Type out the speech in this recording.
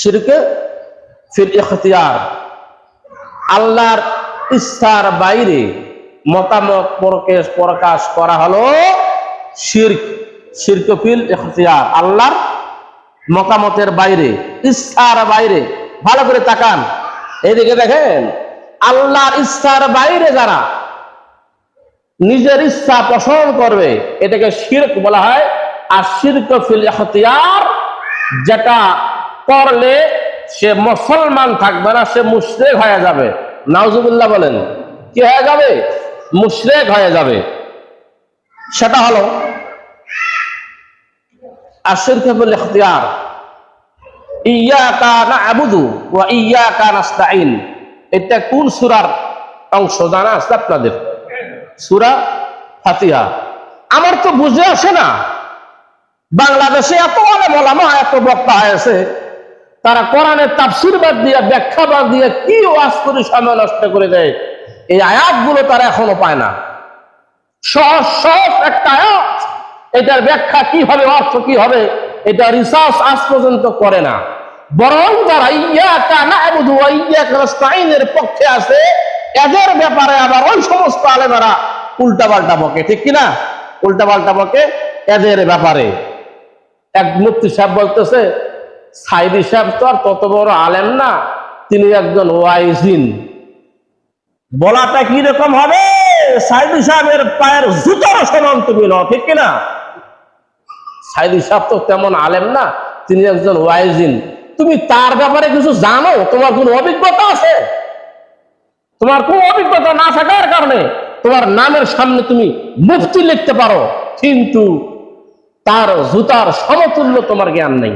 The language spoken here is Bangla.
শিরকে ফিল ইখতিয়ার। আল্লাহর ইচ্ছার বাইরে মতামত প্রকাশ প্রকাশ করা হলো শির্ক। শিরক ফিল ইখতিয়ার। আল্লাহর মতামতের বাইরে ইচ্ছার বাইরে। ভালো করে তাকান। এদিকে দেখেন, আল্লাহর ইচ্ছার বাইরে যারা নিজের ইচ্ছা পোষণ করবে, এটাকে শিরক বলা হয়। আর শিরক ফিল ইখতিয়ার, যেটা করলে সে মুসলমান থাকবে না, সে মুশরেক হয়ে যাবে। নাউজুবিল্লাহ বলেন, কি হয়ে যাবে? মুশরেক হয়ে যাবে। সেটা হলো, আশিরক ফিল ইখতিয়ার ইয়াকা না'বুদু ওয়া ইয়াকা নাস্তাইন এটা আপনাদের? আমার তো বুঝে আসে না। বাংলাদেশে এত আলেম ওলামা, এত বক্তা হয়েছে। তারা কোরআনের তাফসির বাদ দিয়ে, ব্যাখ্যা বাদ দিয়ে কি ওয়াজ করে সময় নষ্ট করে দেয়? এই আয়াতগুলো তারা এখনও পায় না। সহজ সহজ একটা আয়াত। এটার ব্যাখ্যা কি হবে, অর্থ কি হবে, এটা রিসার্চ আজ পর্যন্ত করে না। বরং যারা ইয়া কানা আবুদু ওয়া ইয়্যাকা নাস্তাইনের পক্ষে আছে, এদের ব্যাপারে আবার ওই সমস্ত আলেমেরা উল্টা পাল্টা বকে, ঠিক কিনা? উল্টা পাল্টা বকে এদের ব্যাপারে। এক মুক্তি সাহেব বলতেছে সাইদি সাহেব তো আর তত বড় আলেম না তিনি একজন ওয়াইজিন। বলাটা কি রকম হবে? সাইদি সাহেবের পায়ের জুতার সমান তুমি ন ঠিক কিনা? সাইদি সাহেব তো তেমন আলেম না তিনি একজন ওয়াইজিন। তুমি তার ব্যাপারে কিছু জানো? তোমার কোনো অভিজ্ঞতা আছে? তোমার কোনো অভিজ্ঞতা না থাকার কারণে তোমার নামের সামনে তুমি মুফতি লিখতে পারো কিন্তু তার জুতার সমতুল্য তোমার জ্ঞান নেই।